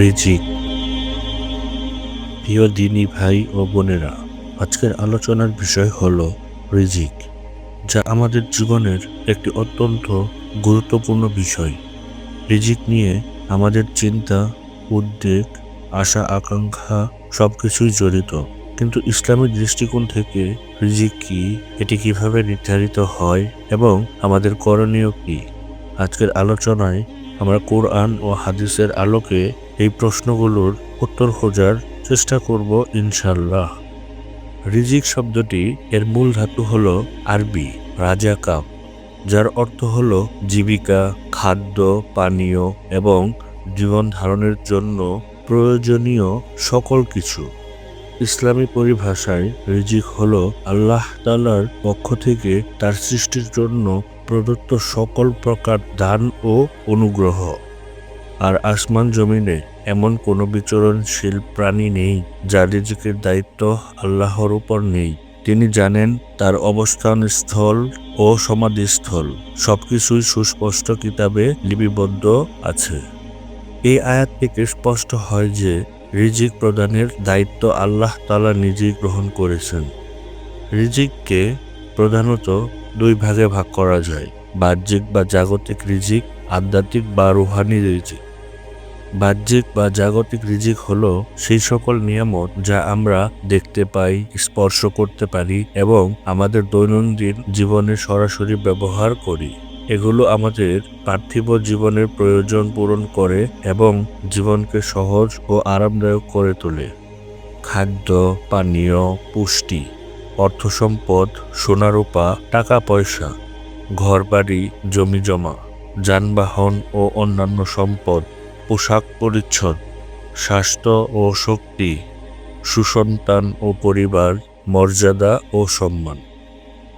রিজিক প্রিয় দিনী ভাই ও বোনেরা, আজকের আলোচনার বিষয় হল রিজিক, যা আমাদের জীবনের একটি অত্যন্ত গুরুত্বপূর্ণ বিষয়। রিজিক নিয়ে আমাদের চিন্তা, উদ্বেগ, আশা, আকাঙ্ক্ষা সব কিছুই জড়িত। কিন্তু ইসলামের দৃষ্টিকোণ থেকে রিজিক কি, এটি কীভাবে নির্ধারিত হয় এবং আমাদের করণীয় কি? আজকের আলোচনায় আমরা কোরআন ও হাদিসের আলোকে এই প্রশ্নগুলোর উত্তর খোঁজার চেষ্টা করব ইনশাল্লাহ রিজিক শব্দটি এর মূল ধাতু হল আরবি রাজাকাম যার অর্থ হল জীবিকা, খাদ্য, পানীয় এবং জীবন ধারণের জন্য প্রয়োজনীয় সকল কিছু। ইসলামী পরিভাষায় রিজিক হল আল্লাহ তালার পক্ষ থেকে তার সৃষ্টির জন্য প্রদত্ত সকল প্রকার দান ও অনুগ্রহ। আর আসমান জমিনে এমন কোনো বিচরণশীল প্রাণী নেই যার রিজিকের দায়িত্ব আল্লাহর উপর নেই। তিনি জানেন তার অবস্থান স্থল ও সমাধিস্থল। সবকিছুই সুস্পষ্ট কিতাবে লিপিবদ্ধ আছে। এই আয়াত থেকে স্পষ্ট হয় যে রিজিক প্রদানের দায়িত্ব আল্লাহ তালা নিজেই গ্রহণ করেছেন। রিজিককে প্রধানত দুই ভাগে ভাগ করা যায়, বাহ্যিক বা জাগতিক রিজিক, আধ্যাত্মিক বা রুহানি রিজিক। বাহ্যিক বা জাগতিক রিজিক হল সেই সকল নিয়ামত যা আমরা দেখতে পাই, স্পর্শ করতে পারি এবং আমাদের দৈনন্দিন জীবনে সরাসরি ব্যবহার করি। এগুলো আমাদের পার্থিব জীবনের প্রয়োজন পূরণ করে এবং জীবনকে সহজ ও আরামদায়ক করে তোলে। খাদ্য, পানীয়, পুষ্টি অর্থ সম্পদ সোনারূপা টাকা পয়সা ঘরবাড়ি জমি জমা যানবাহন ও অন্যান্য সম্পদ পোশাক পরিচ্ছদ, স্বাস্থ্য ও শক্তি, সুসন্তান ও পরিবার, মর্যাদা ও সম্মান।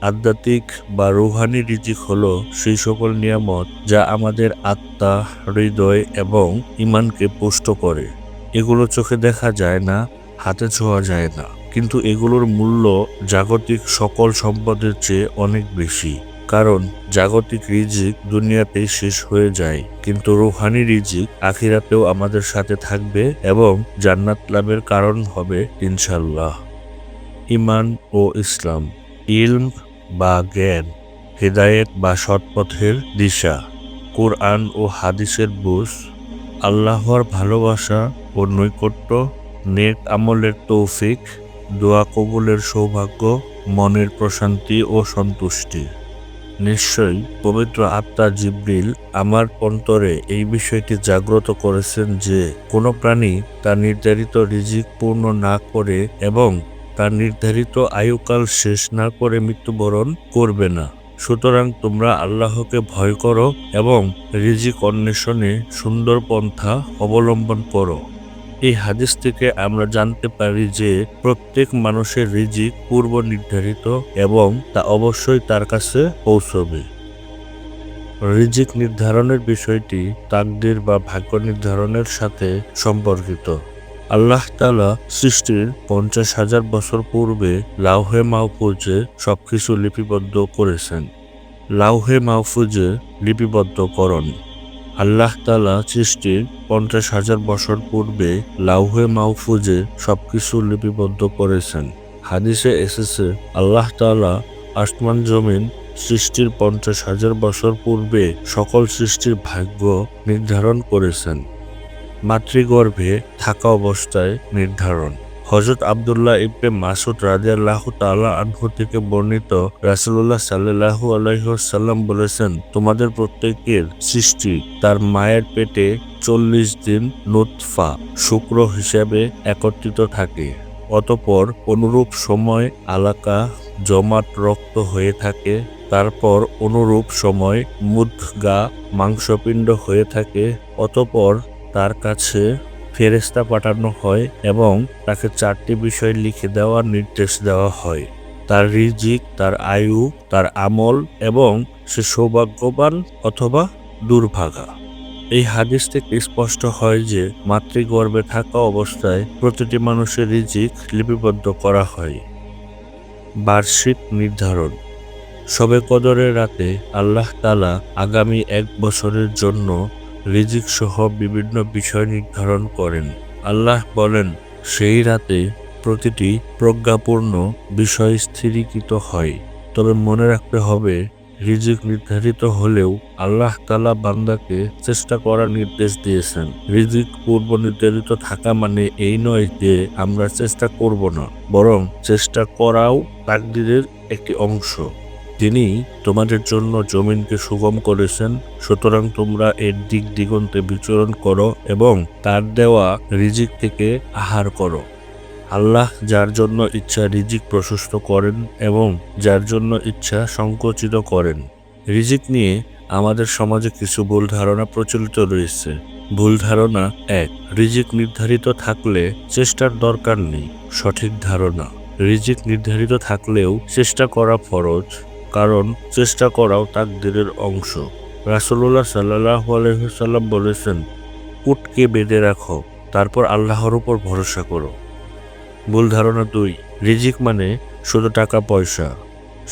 আধ্যাত্মিক বা রুহানি রিজিক হল সেই সকল নিয়ামত যা আমাদের আত্মা, হৃদয় এবং ইমানকে পুষ্ট করে। এগুলো চোখে দেখা যায় না, হাতে ছোঁয়া যায় না। কিন্তু এগুলোর মূল্য জাগতিক সকল সম্পদের চেয়ে অনেক বেশি। কারণ জাগতিক রিজিক দুনিয়াতেই শেষ হয়ে যায়, কিন্তু রুহানি রিজিক আখিরাতেও আমাদের সাথে থাকবে এবং জান্নাত লাভের কারণ হবে ইনশাল্লাহ ইমান ও ইসলাম, ইলম বা জ্ঞান, হেদায়েত বা সৎপথের দিশা, কোরআন ও হাদিসের বুঝ, আল্লাহর ভালোবাসা ও নৈকট্য, নেক আমলের তৌফিক, দোয়া কবুলের সৌভাগ্য, মনের প্রশান্তি ও সন্তুষ্টি। নিশ্চয়ই পবিত্র আত্মা জিব্রিল আমার অন্তরে এই বিষয়টি জাগ্রত করেছেন যে কোনো প্রাণী তার নির্ধারিত রিজিক পূর্ণ না করে এবং তার নির্ধারিত আয়ুকাল শেষ না করে মৃত্যুবরণ করবে না। সুতরাং তোমরা আল্লাহকে ভয় করো এবং রিজিক অন্বেষণে সুন্দর পন্থা অবলম্বন করো। এই হাদিস থেকে আমরা জানতে পারি যে প্রত্যেক মানুষের রিজিক পূর্ব নির্ধারিত এবং তা অবশ্যই তার কাছে পৌঁছবে। রিজিক নির্ধারণের বিষয়টি তাকদির বা ভাগ্য নির্ধারণের সাথে সম্পর্কিত। আল্লাহ তালা সৃষ্টির পঞ্চাশ হাজার বছর পূর্বে লাউহে মাহফুজে সবকিছু লিপিবদ্ধ করেছেন। লাউহে মাহফুজে লিপিবদ্ধকরণ। আল্লাহ তালা সৃষ্টির পঞ্চাশ হাজার বছর পূর্বে লাউহে মাহফুজে সবকিছু লিপিবদ্ধ করেছেন। হাদিসে এসেছে, আল্লাহ তালা আসমান জমিন সৃষ্টির পঞ্চাশ হাজার বছর পূর্বে সকল সৃষ্টির ভাগ্য নির্ধারণ করেছেন। মাতৃগর্ভে থাকা অবস্থায় নির্ধারণ। হজরত আবদুল্লাহ ইবনে মাসুদ রাজিয়াল্লাহ তাআলা আনহু থেকে বর্ণিত রাসূলুল্লাহ সাল্লাল্লাহু আলাইহি ওয়াসাল্লাম বলেছেন, তোমাদের প্রত্যেকের সৃষ্টি তার মায়ের পেটে চল্লিশ দিন নুতফা, শুক্র হিসেবে একত্রিত থাকে। অতপর অনুরূপ সময় আলাকা, জমাট রক্ত হয়ে থাকে। তারপর অনুরূপ সময় মুদগা, মাংসপিণ্ড হয়ে থাকে। অতপর তার কাছে ফেরেস্তা পাঠানো হয় এবং তাকে চারটি বিষয় লিখে দেওয়ার নির্দেশ দেওয়া হয়। তার রিজিক, তার আয়ু, তার আমল এবং সে সৌভাগ্যবান অথবা দুর্ভাগা। এই হাদিস থেকে স্পষ্ট হয় যে মাতৃগর্ভে থাকা অবস্থায় প্রতিটি মানুষের রিজিক লিপিবদ্ধ করা হয়। বার্ষিক নির্ধারণ। শবে কদরের রাতে আল্লাহ তালা আগামী এক বছরের জন্য রিজিক সহ বিভিন্ন বিষয় নির্ধারণ করেন। আল্লাহ বলেন, সেই রাতে প্রতিটি প্রজ্ঞাপূর্ণ বিষয় স্থিরীকৃত হয়। তবে মনে রাখতে হবে, রিজিক নির্ধারিত হলেও আল্লাহ তালা বান্দাকে চেষ্টা করার নির্দেশ দিয়েছেন। রিজিক পূর্ব নির্ধারিত থাকা মানে এই নয় যে আমরা চেষ্টা করব না, বরং চেষ্টা করাও তাকদিরের একটি অংশ। তিনি তোমাদের জন্য জমিনকে সুগম করেছেন, সুতরাং তোমরা এর দিক দিগন্তে বিচরণ করো এবং তার দেওয়া রিজিক থেকে আহার করো। আল্লাহ যার জন্য ইচ্ছা রিজিক প্রশস্ত করেন এবং যার জন্য ইচ্ছা সংকুচিত করেন। রিজিক নিয়ে আমাদের সমাজে কিছু ভুল ধারণা প্রচলিত রয়েছে। ভুল ধারণা এক, রিজিক নির্ধারিত থাকলে চেষ্টার দরকার নেই। সঠিক ধারণা, রিজিক নির্ধারিত থাকলেও চেষ্টা করা ফরজ। কারণ চেষ্টা করাও তাকদিরের অংশ। রাসুল্লাহ সাল্লাহ আলহিসাল্লাম বলেছেন, উটকে বেঁধে রাখো, তারপর আল্লাহর উপর ভরসা করো। ভুল ধারণা দুই, রিজিক মানে শুধু টাকা, পয়সা।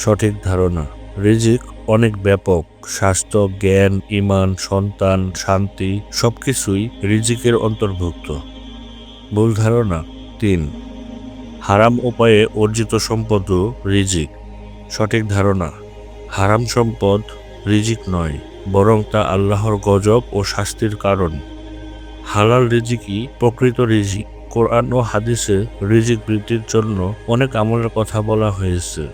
সঠিক ধারণা, রিজিক অনেক ব্যাপক। স্বাস্থ্য, জ্ঞান ইমান সন্তান, শান্তি সব কিছুই রিজিকের অন্তর্ভুক্ত। ভুল ধারণা তিন, হারাম উপায়ে অর্জিত সম্পদ রিজিক। সঠিক ধারণা। হারাম সম্পদ রিজিক নয়, বরং তা আল্লাহর গজব ও শাস্তির কারণ। হালাল রিজিকই প্রকৃত রিজিক। কোরআন ও হাদিসে রিজিক বৃদ্ধির জন্য অনেক আমলের কথা বলা হয়েছে।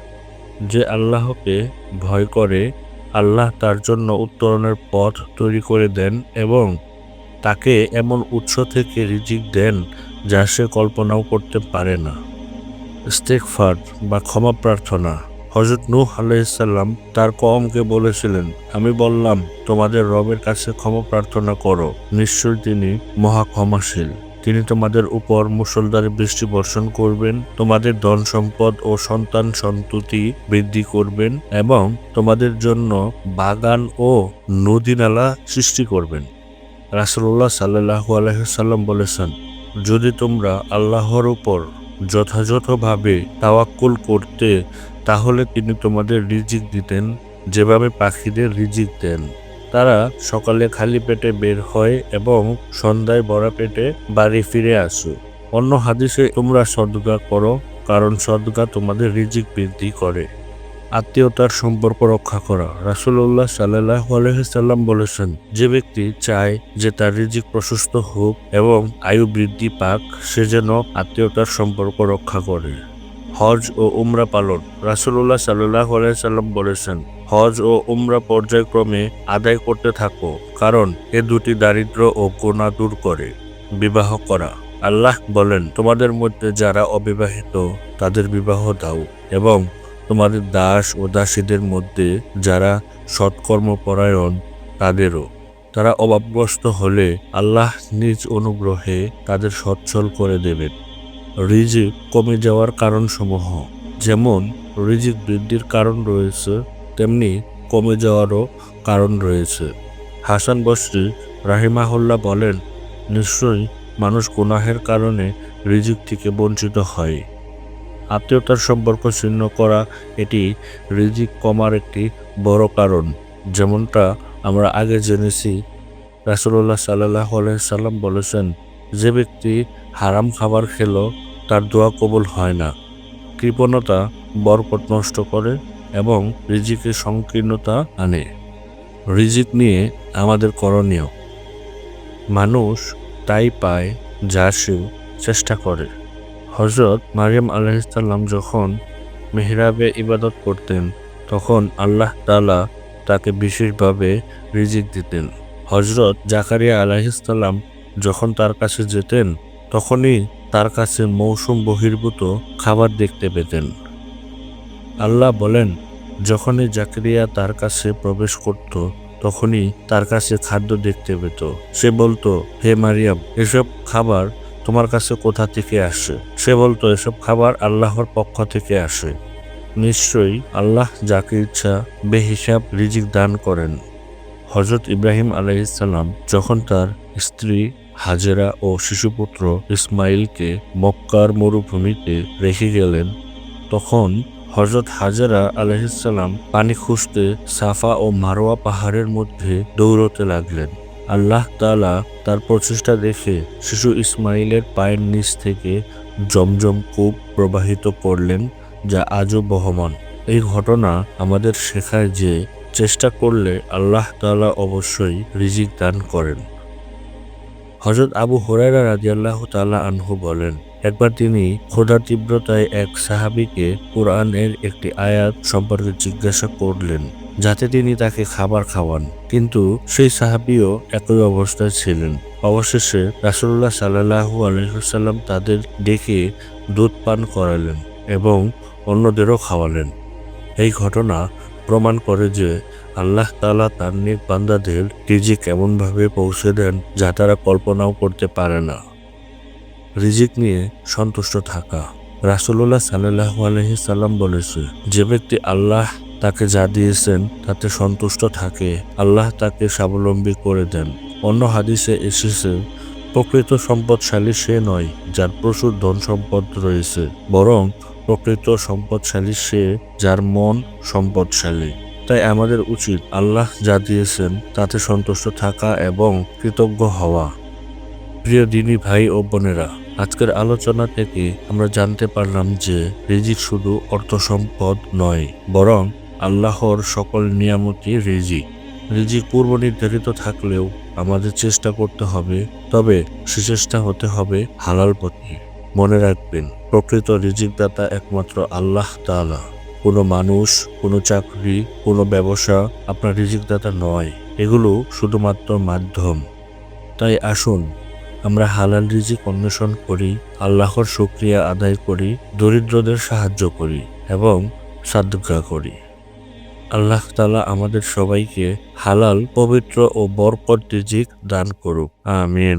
যে আল্লাহকে ভয় করে, আল্লাহ তার জন্য উত্তরণের পথ তৈরি করে দেন এবং তাকে এমন উৎস থেকে রিজিক দেন যা সে কল্পনাও করতে পারে না। ইস্তেকফার বা ক্ষমা প্রার্থনা। হজরত নূহ আলাইসাল্লাম তার কমকে বলেছিলেন, আমি বললাম, তোমাদের রবের কাছে ক্ষমা প্রার্থনা করো। নিশ্চয় তিনি মহা ক্ষমাশীল তিনি তোমাদের উপর মুসলধারে বৃষ্টি বর্ষণ করবেন, তোমাদের ধন সম্পদ ও সন্তান সন্ততি বৃদ্ধি করবেন এবং তোমাদের জন্য বাগান ও নদী নালা সৃষ্টি করবেন। রাসুল্লাহ সাল্লাহু আলহিসাল্লাম বলেছেন, যদি তোমরা আল্লাহর উপর যথাযথভাবে তাওয়াক্কুল করতে, তাহলে তিনি তোমাদের রিজিক দিতেন, যেভাবে পাখিদের রিজিক দেন। তারা সকালে খালি পেটে বের হয় এবং সন্ধ্যায় ভরা পেটে বাড়ি ফিরে আসো। অন্য হাদিসে তোমরা সদগা করো, কারণ সদগা তোমাদের রিজিক বৃদ্ধি করে। আত্মীয়তার সম্পর্ক রক্ষা করা। রাসুল্লাহ সাল্লাহ আলহিসাল্লাম বলেছেন, যে ব্যক্তি চায় যে তার রিজিক প্রশস্ত হোক এবং আয়ু বৃদ্ধি পাক, সে যেন আত্মীয়তার সম্পর্ক রক্ষা করে। হজ ও উমরা পালন। রাসুল্লাহ সাল্লাহ আলাইসাল্লাম বলেছেন, হজ ও উমরা পর্যায়ক্রমে আদায় করতে থাকো, কারণ এ দুটি দারিদ্র ও গোনা দূর করে। বিবাহ করা। আল্লাহ বলেন, তোমাদের মধ্যে যারা অবিবাহিত, তাদের বিবাহ দাও এবং তোমাদের দাস ও দাসীদের মধ্যে যারা সৎকর্মপরায়ণ তাদেরও। তারা অভাবগ্রস্ত হলে আল্লাহ নিজ অনুগ্রহে তাদের সচ্ছল করে দেবেন। রিজিক কমে যাওয়ার কারণসমূহ, যেমন রিজিক বৃদ্ধির কারণ রয়েছে, তেমনি কমে যাওয়ারও কারণ রয়েছে। হাসান বসরি রাহিমাহুল্লাহ বলেন, নিশ্চয়ই মানুষ গুনাহের কারণে রিজিক থেকে বঞ্চিত হয়। আত্মীয়তার সম্পর্ক ছিন্ন করা এটি রিজিক কমার একটি বড় কারণ। যেমনটা আমরা আগে জেনেছি রাসুল্লাহ সাল্লাহ সাল্লাম বলেছেন, যে ব্যক্তি হারাম খাবার খেলো, তার দোয়া কবুল হয় না। কৃপণতা বরকট নষ্ট করে এবং রিজিকের সংকীর্ণতা আনে। রিজিক নিয়ে আমাদের করণীয়। মানুষ তাই পায় যা সে চেষ্টা করে। হজরত মারিয়াম আলহিসাল্লাম যখন মেহরাবে ইবাদত করতেন, তখন আল্লাহ তালা তাকে বিশেষভাবে রিজিক দিতেন। হজরত জাকারিয়া আলাহিসাল্লাম যখন তার কাছে যেতেন, তখনই তার কাছে মৌসুম বহির্ভূত খাবার দেখতে পেতেন। আল্লাহ বলেন, যখনই জাকরিয়া তার কাছে প্রবেশ করত, তখনই তার কাছে খাদ্য দেখতে পেত। সে বলতো, হে মারিয়াম, এসব খাবার তোমার কাছে কোথা থেকে আসে? সে বলতো, এসব খাবার আল্লাহর পক্ষ থেকে আসে। নিশ্চয়ই আল্লাহ যাকে ইচ্ছা, বেহিসাব রিজিক দান করেন। হজরত ইব্রাহিম আলাইসাল্লাম যখন তার স্ত্রী হাজেরা ও শিশুপুত্র ইসমাইলকে মক্কার মরুভূমিতে রেখে গেলেন, তখন হজরত হাজারা আলহিসাল্লাম পানি খুঁজতে সাফা ও মারোয়া পাহাড়ের মধ্যে দৌড়তে লাগলেন। আল্লাহ তাআলা তার প্রচেষ্টা দেখে শিশু ইসমাইলের পায়ের নিচ থেকে জমজম কূপ প্রবাহিত করলেন যা আজও বহমান। এই ঘটনা আমাদের শেখায় যে চেষ্টা করলে আল্লাহ তালা অবশ্যই রিজিক দান করেন। হজরত আবু হুরায়রা রাদিয়াল্লাহু তাআলা আনহু বলেন, একবার তিনি ক্ষুধার তীব্রতায় এক সাহাবীকে কোরআনের একটি আয়াত সম্পর্কে জিজ্ঞাসা করলেন। যাতে তিনি তাকে খাবার খাওয়ান। কিন্তু সেই সাহাবিও একই অবস্থায় ছিলেন। অবশেষে রাসূলুল্লাহ সাল্লাল্লাহু আলাইহি তাদের ডেকে দুধ পান করালেন এবং অন্যদেরও খাওয়ালেন। এই ঘটনা প্রমাণ করে যে আল্লাহ তালা তার নিক বান্দাদের রিজিক এমনভাবে পৌঁছে দেন যা তারা কল্পনাও করতে পারে না। রিজিক নিয়ে সন্তুষ্ট থাকা। রাসূলুল্লাহ সাল্লাল্লাহু আলাইহি সাল্লাম বলেছে, যে ব্যক্তি আল্লাহ তাকে যা দিয়েছেন তাতে সন্তুষ্ট থাকে। আল্লাহ তাকে স্বাবলম্বী করে দেন। অন্য হাদিসে এসেছে, প্রকৃত সম্পদশালী সে নয় যার প্রচুর ধন সম্পদ রয়েছে, বরং প্রকৃত সম্পদশালী সে যার মন সম্পদশালী। তাই আমাদের উচিত আল্লাহ যা দিয়েছেন তাতে সন্তুষ্ট থাকা এবং কৃতজ্ঞ হওয়া। প্রিয় দিনী ভাই ও বোনেরা, আজকের আলোচনা থেকে আমরা জানতে পারলাম যে রিজিক শুধু অর্থ সম্পদ নয়, বরং আল্লাহর সকল নিয়ামতই রিজিক। রিজিক পূর্ব নির্ধারিত থাকলেও আমাদের চেষ্টা করতে হবে, তবে সে চেষ্টা হতে হবে হালাল পথে। মনে রাখবেন, প্রকৃত রিজিকদাতা একমাত্র আল্লাহ তাআলা। কোনো মানুষ, কোনো চাকরি, কোনো ব্যবসা আপনার রিজিকদাতা নয়, এগুলো শুধুমাত্র মাধ্যম। তাই আসুন, আমরা হালাল রিজিক অন্বেষণ করি, আল্লাহর শুক্রিয়া আদায় করি, দরিদ্রদের সাহায্য করি এবং সাদগা করি। আল্লাহ তালা আমাদের সবাইকে হালাল পবিত্র ও বরকত রিজিক দান করুক। আমিন।